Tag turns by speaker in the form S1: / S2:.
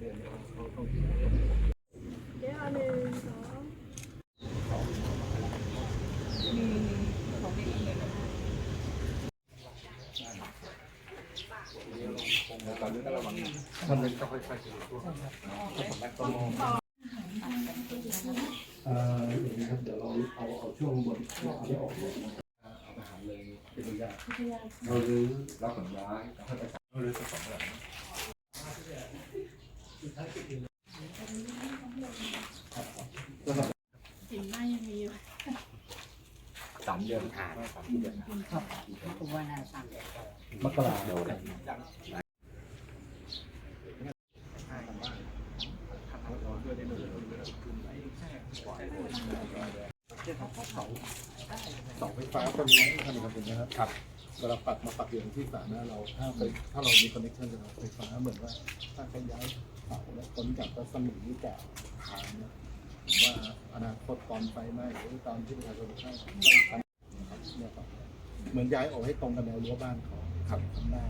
S1: ตอนนี้ก็ระวังมันเป็นก็ค่อยๆตัวตัวแม็กซ์ต้องมองเอ่ออย่างนี้ครับเดี๋ยวเราเอาเอาช่วงบนเอาที่ออกเลยเอาอาหารเลยเป็นตัวอย่างเราลื้อเราขนย้ายแล้วค่อยไปสั่งเราลื้อสักสองหลัง
S2: สินหน้ายังมีอยู่
S1: สามเดือนผ่านสามเดือน
S3: ผมว่าน่าสั่ง
S1: มกราเดี๋ยวเลยเสาไฟฟ้าตัวนี้ทำอีกครับนะครับ เวลาปัดมาปักอย่ที่สาหน้าเราถ้าไปถ้าเรามีคอนเนคชันกับไฟฟ้าเหมือนว่าถ้าขยายเสาเนี่ยคนจากรัศมีจากทางนี่ยว่าอนาคตตอนไฟไหม้หรือตอนที่ประชาชนเข้าต้องทำนะครับเนี่ยครับเหมือนย้ายออกให้ตรงกับแนวรั้วบ้านเขาครับข้างหน้า